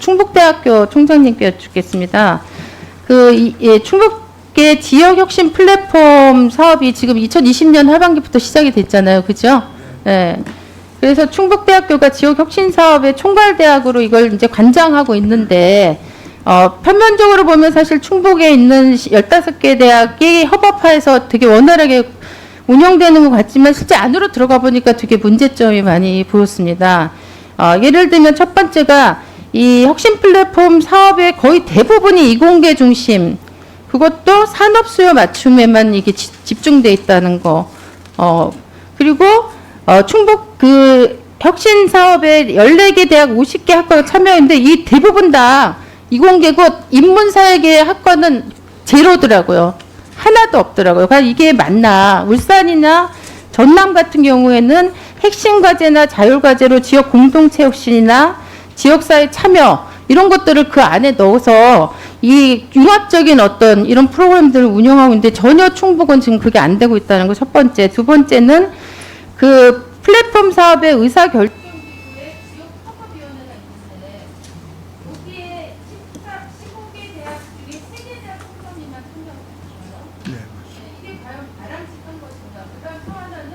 충북대학교 총장님께 여쭙겠습니다. 그 이- 예, 충북의 지역 혁신 플랫폼 사업이 지금 2020년 하반기부터 시작이 됐잖아요, 그죠? 예. 그래서 충북대학교가 지역 혁신 사업의 총괄 대학으로 이걸 이제 관장하고 있는데 어, 표면적으로 보면 사실 충북에 있는 15개 대학이 협업해서 되게 원활하게 운영되는 것 같지만 실제 안으로 들어가 보니까 되게 문제점이 많이 보였습니다. 어, 예를 들면 첫 번째가 이 혁신 플랫폼 사업의 거의 대부분이 이공계 중심, 그것도 산업 수요 맞춤에만 이게 지- 집중돼 있다는 거. 어, 그리고 어, 충북 그 혁신 사업에 14개 대학 50개 학과가 참여했는데 이 대부분 다 이공계고 인문사회계 학과는 제로더라고요. 하나도 없더라고요. 그러니까 이게 맞나? 울산이나 전남 같은 경우에는 핵심 과제나 자율 과제로 지역 공동체 혁신이나 지역사회 참여 이런 것들을 그 안에 넣어서 이 융합적인 어떤 이런 프로그램들을 운영하고 있는데 전혀 충북은 지금 그게 안 되고 있다는 거 첫 번째. 두 번째는 그 플랫폼 사업의 의사 결정 기구에 지역 협업위원회가 있는데 여기에 14, 15개 대학 중에 3개 대학 총장님만 참여하고 있어요. 네. 이게 과연 바람직한 것인가? 그다음 또 하나는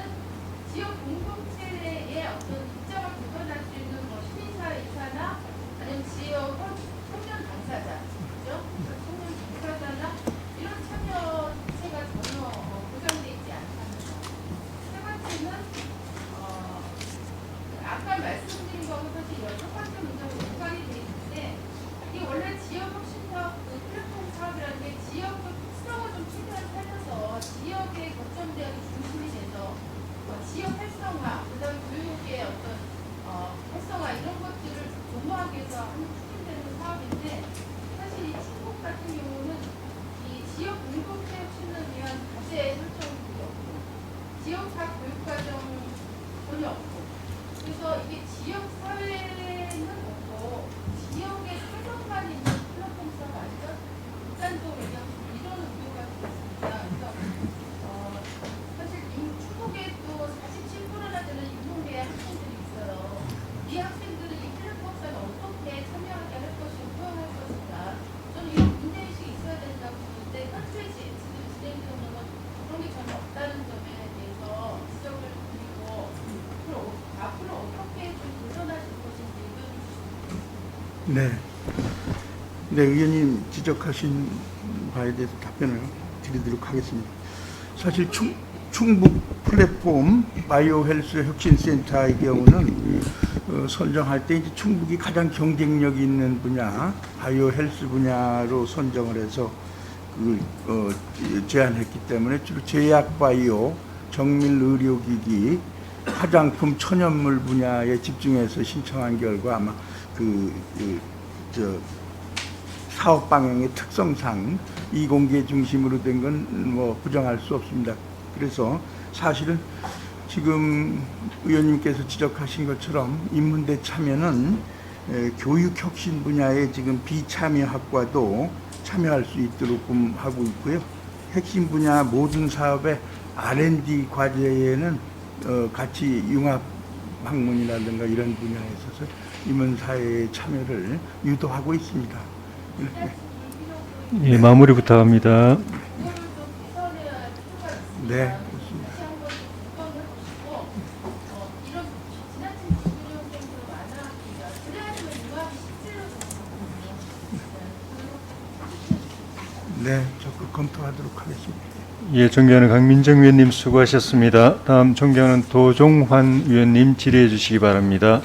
지역 공동체의 어떤 입장을 대변할 수 있는 뭐 시민사회 이사나 아니면 지역 청- 청년 당사자, 그죠? 청년 당사자나 이런 참여체가 전혀 어, 보장돼 있지 않다는 거. 세 번째는 어, 아까 말씀드린 거하고 사실 첫 번째 문제하고 연관이 돼 있는데 이게 원래 지역 혁신 사업, 그 플랫폼 사업이라는 게 지역 그 특성을 좀 최대한 살려서 지역의 거점 대학이 중심이 돼서 어, 지역 활성화, 그다음 교육의 어떤 어, 활성화 이런 것들을 도모하기 위해서 하는 추진되는 사업인데 사실 이 충북 같은 경우는 이 지역 공동체 혁신을 위한 과제 설정이 없고 지역사 교육과정 전혀 없고 그래서 이게 지역 사회는 없고 지역의 세력만 있는 플랫폼 사업 아니죠? 극단적으로 얘기하면 이런 의도가 있습니다. 그래서 어, 사실 인- 충북에 또 47%나 되는 인문계 학생들이 있어요. 이 학생들은 이 플랫폼 사업에 어떻게 참여하게 할 것인가, 포용할 것인가. 저는 이런 문제의식이 있어야 된다고 보는데 현재 지- 지금 진행되는 건 그런 게 전혀 없다는 점에 대해서 지적을 드리고 앞으로, 앞으로 어떻게 좀 도전하실 것인지 의견 주시면 네. 네, 의원님 지적하신 바에 대해서 답변을 드리도록 하겠습니다. 사실 충, 충북 플랫폼 바이오 헬스 혁신센터의 경우는 어, 선정할 때 이제 충북이 가장 경쟁력 있는 분야 바이오 헬스 분야로 선정을 해서 그 어, 제안했기 때문에 주로 제약 바이오, 정밀 의료기기, 화장품 천연물 분야에 집중해서 신청한 결과 아마 그, 그, 저, 사업 방향의 특성상 이공계 중심으로 된 건 뭐 부정할 수 없습니다. 그래서 사실은 지금 의원님께서 지적하신 것처럼 인문대 참여는 에, 교육혁신 분야에 지금 비참여 학과도 참여할 수 있도록 금- 하고 있고요. 핵심 분야 모든 사업의 R&D 과제에는 어, 같이 융합 학문이라든가 이런 분야에 있어서 인문사회의 참여를 유도하고 있습니다. 이렇게. 예, 마무리 부탁합니다. 네, 네, 적극 검토하도록 하겠습니다. 예, 존경하는 강민정 위원님 수고하셨습니다. 다음 존경하는 도종환 위원님 질의해 주시기 바랍니다.